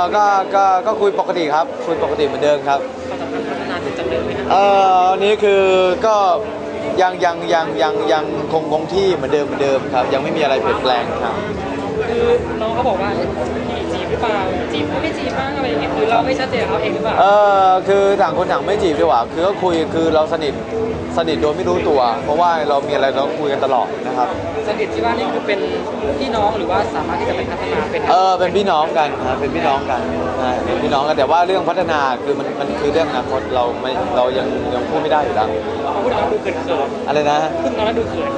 อก็ก็ก็คุยปกติครับ คุยปกติเหมือนเดิมครับความสัมพันธ์พัฒนาถึงจากเดิมไหมครับเอ่ออันนี้คือก็ยังยังยังยังยังคงคงที่เหมือนเดิมเหมือนเดิมครับ ยังไม่มีอะไรเปลี่ยนแปลงครับ คือน้องเขาบอกว่าพี่จีบหรือ เปล่าจีบก็ไม่จีบบ้างอะไรอย่างเงี้ยหรือเราไม่ชัดเจนกับเขาเองหรือเปล่าเออคือต่างคนต่างไม่จีบดีกว่า คือก็คุยคือเราสนิทสนิทโดยไม่รู้ตัว เพราะว่าเรามีอะไรเราก็คุยกันตลอดนะครับสนิทที่ว่านี่คือเป็นพี่น้องหรือว่าสามารถที่จะเป็นพัฒนาเป็นเออเป็นพี่น้องกันครับเป็นพี่น้องกันใช่เป็นพี่น้องกันแต่ว่าเรื่องพัฒนาคือมันมันคือเรื่องอนาคตเราไม่เรายังยังพูดไม่ได้อยู่แล้วพูดแล้วดูเขินเขินอะไรนะพูดแล้วดูเขิน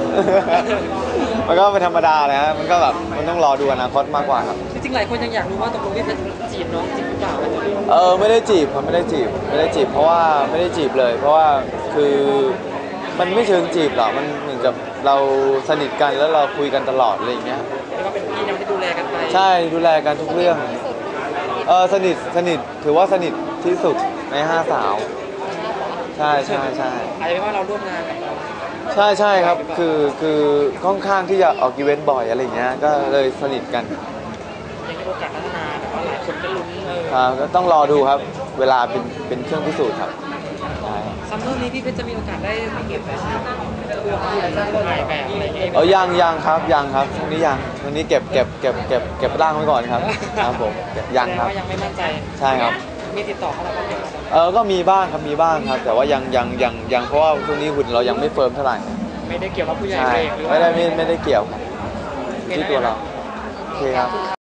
มันก็เป็นธรรมดาเลยฮะมันก็แบบมันต้องรอดูอนาคตมากกว่าครับจริงๆ หลายคนยังอยากรู้ว่าตกลงพี่เพชรจีบน้องจริงหรือเปล่าอันนี้เออไม่ได้จีบครับไม่ได้จีบไม่ได้จีบ เพราะว่าไม่ได้จีบเลย เพราะว่าคือมันไม่เชิงจีบหรอกมันเหมือนกับเราสนิทกันแล้วเราคุยกันตลอดอะไรอย่างเงี้ยเรียกว่าเป็นพี่น้องที่ดูแลกันไปใช่ดูแลกันทุกเรื่อง เออสนิทสนิทถือว่าสนิทที่สุดในห้าสาว ใช่ใช่ใช่อาจจะเป็นว่าเราร่วมงานกับเราใช่ใช่ครับ คือคือค่อนข้างที่จะออกอีเวนต์บ่อยอะไรอย่างเงี้ยก็เลยสนิทกัน คนก็ลุ้นเออครับก็ต้องรอดูครับ เวลาเป็นเป็นเครื่องพิสูจน์ครับใช่ซัมเมอร์นี้พี่เพชรจะมีโอกาสได้ไปเก็บแฟชั่นเพื่อคุณถ่ายแบบอะไรอย่างเงี้ยเออยังยังครับยังครับช่วงนี้ยังช่วงนี้เก็บเก็บเก็บเก็บเก็บร่างไว้ก่อนครับครับผมเก็บยังครับ แสดว่ายังไม่มั่นใจใช่ครับ มีติดต่อเข้ามาบ้างไหมครับเออก็มีบ้างครับมีบ้างครับ แต่ว่ายังยังยังยังเพราะว่าช่วงนี้หุ่นเรายังไม่เฟิร์มเท่าไหร่ไม่ได้เกี่ยวกับผู้ใหญ่ใช่เบรกหรือว่าไม่ได้ไม่ไม่ได้เกี่ยวครับที่ตัวเราโอเคครับ